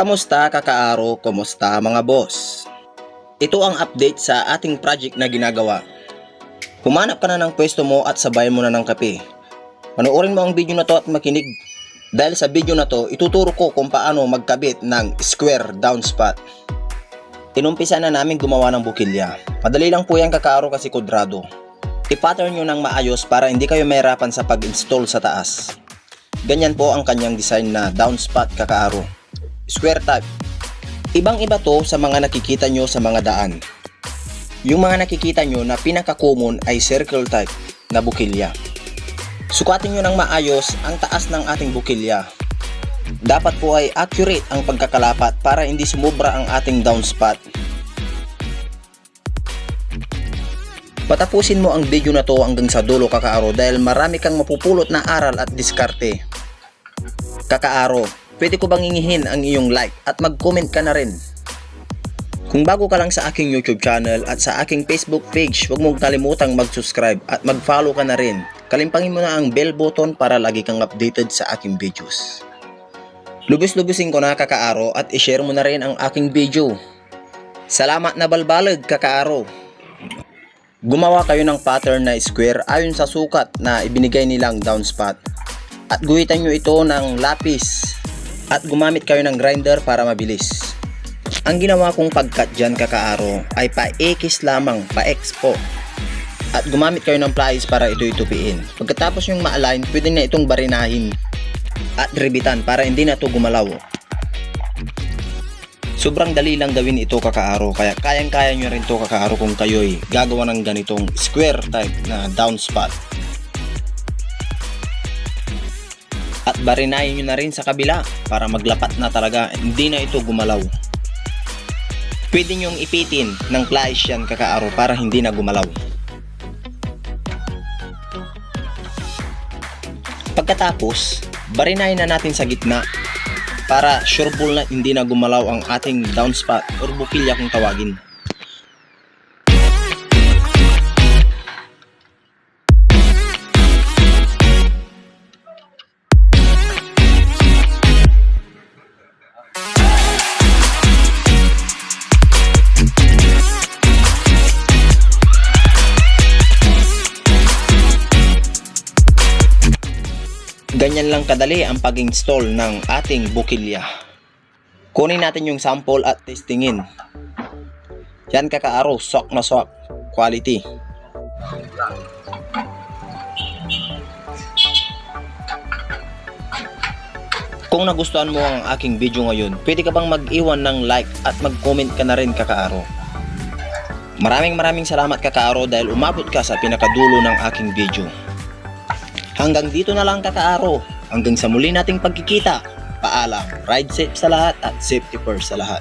Kamusta kakaaro? Kumusta mga boss? Ito ang update sa ating project na ginagawa. Humanap ka na ng pwesto mo at sabayan mo na ng kape. Panoorin mo ang video na to at makinig. Dahil sa video na to, ituturo ko kung paano magkabit ng square downspout. Inumpisa na namin gumawa ng bukilya. Madali lang po yan kakaaro kasi kudrado. I-pattern nyo ng maayos para hindi kayo mahirapan sa pag-install sa taas. Ganyan po ang kanyang design na downspout kakaaro. Square type. Ibang iba to sa mga nakikita nyo sa mga daan. Yung mga nakikita nyo na pinaka-common ay circle type na bukilya. Sukatin nyo ng maayos ang taas ng ating bukilya. Dapat po ay accurate ang pagkakalapat para hindi sumubra ang ating downspout. Patapusin mo ang video na to hanggang sa dulo kakaaro dahil marami kang mapupulot na aral at diskarte. Kakaaro, pwede ko bang ingihin ang iyong like at mag-comment ka na rin. Kung bago ka lang sa aking YouTube channel at sa aking Facebook page, huwag mong kalimutang mag-subscribe at mag-follow ka na rin. Kalimpangin mo na ang bell button para lagi kang updated sa aking videos. Lubos-lubusin ko na kakaaro at ishare mo na rin ang aking video. Salamat na balbalag kakaaro. Gumawa kayo ng pattern na square ayon sa sukat na ibinigay nilang downspout. At guhitan nyo ito ng lapis at gumamit kayo ng grinder para mabilis. Ang ginawa kong pagkat dyan kakaaro ay pa-X lamang, pa-X po. At gumamit kayo ng pliers para ito itupiin. Pagkatapos yung ma-align, pwede na itong barinahin at ribitan para hindi na ito gumalaw. Sobrang dali lang gawin ito kakaaro kaya kayang-kaya nyo rin to kakaaro kung kayo'y gagawa ng ganitong square type na downspout. At barinayin nyo na rin sa kabila para maglapat na talaga hindi na ito gumalaw. Pwede nyong ipitin ng pliers yan kakaaro para hindi na gumalaw. Pagkatapos, barinayin na natin sa gitna para sureball na hindi na gumalaw ang ating downspout or bukilya kung tawagin. Ganyan lang kadali ang pag-install ng ating bukilya. Kunin natin yung sample at testingin. Yan kakaaro, sok na sok. Quality. Kung nagustuhan mo ang aking video ngayon, pwede ka bang mag-iwan ng like at mag-comment ka na rin kakaaro. Maraming maraming salamat kakaaro dahil umabot ka sa pinakadulo ng aking video. Hanggang dito na lang kakaaro. Hanggang sa muli nating pagkikita. Paalam. Ride safe sa lahat at safety first sa lahat.